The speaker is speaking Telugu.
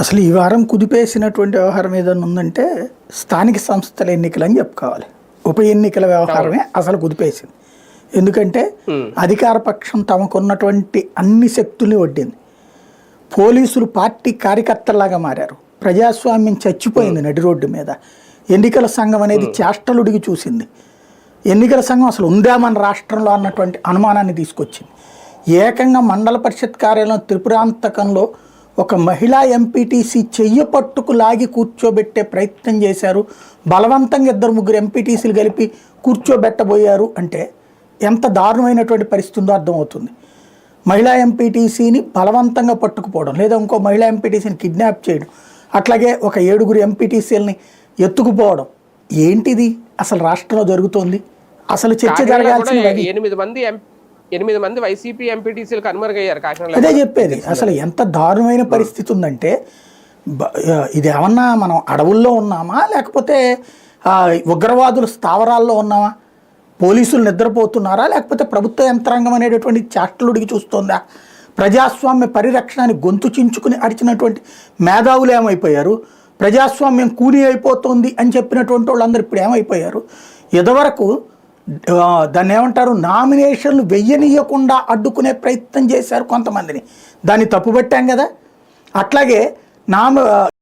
అసలు ఈ వారం కుదిపేసినటువంటి వ్యవహారం ఏదైనా ఉందంటే స్థానిక సంస్థల ఎన్నికలు అని చెప్పుకోవాలి. ఉప ఎన్నికల వ్యవహారమే అసలు కుదిపేసింది. ఎందుకంటే అధికార పక్షం తమకున్నటువంటి అన్ని శక్తుల్ని వడ్డింది పోలీసులు పార్టీ కార్యకర్తల్లాగా మారారు. ప్రజాస్వామ్యం చచ్చిపోయింది నడి రోడ్డు మీద. ఎన్నికల సంఘం అనేది చేష్టలుడికి చూసింది. ఎన్నికల సంఘం అసలు ఉందా మన రాష్ట్రంలో అన్నటువంటి అనుమానాన్ని తీసుకొచ్చింది. ఏకంగా మండల పరిషత్ కార్యాలయం త్రిపురాంతకంలో ఒక మహిళా ఎంపీటీసీ చెయ్యి పట్టుకు లాగి కూర్చోబెట్టే ప్రయత్నం చేశారు. బలవంతంగా ఇద్దరు ముగ్గురు ఎంపీటీసీలు కలిపి కూర్చోబెట్టబోయారు అంటే ఎంత దారుణమైనటువంటి పరిస్థితి ఉందో అర్థమవుతుంది. మహిళా ఎంపీటీసీని బలవంతంగా పట్టుకుపోవడం లేదా ఇంకో మహిళా ఎంపీటీసీని కిడ్నాప్ చేయడం అట్లాగే ఒక ఏడుగురు ఎంపీటీసీలని ఎత్తుకుపోవడం ఏంటిది? అసలు రాష్ట్రంలో జరుగుతోంది? అసలు చర్చ జరగాల్సిన కూడా ఎనిమిది మంది ఎనిమిది మంది వైసీపీ ఎంపీటీసీలు కనుమరుగయ్యారు కాకినాడలో. అదే చెప్పేది. అసలు ఎంత దారుణమైన పరిస్థితి ఉందంటే ఇది ఏమన్నా మనం అడవుల్లో ఉన్నామా? లేకపోతే ఉగ్రవాదుల స్థావరాల్లో ఉన్నామా? పోలీసులు నిద్రపోతున్నారా? లేకపోతే ప్రభుత్వ యంత్రాంగం అనేటటువంటి చాష్టలుడికి చూస్తోందా? ప్రజాస్వామ్య పరిరక్షణని గొంతు చించుకుని అరిచినటువంటి మేధావులు ఏమైపోయారు? ప్రజాస్వామ్యం కూలి అయిపోతుంది అని చెప్పినటువంటి వాళ్ళందరూ ఇప్పుడు ఏమైపోయారు? ఇదివరకు దాన్ని ఏమంటారు? నామినేషన్లు వెయ్యనీయకుండా అడ్డుకునే ప్రయత్నం చేశారు కొంతమందిని. దాన్ని తప్పుబట్టాం కదా? అట్లాగే నామ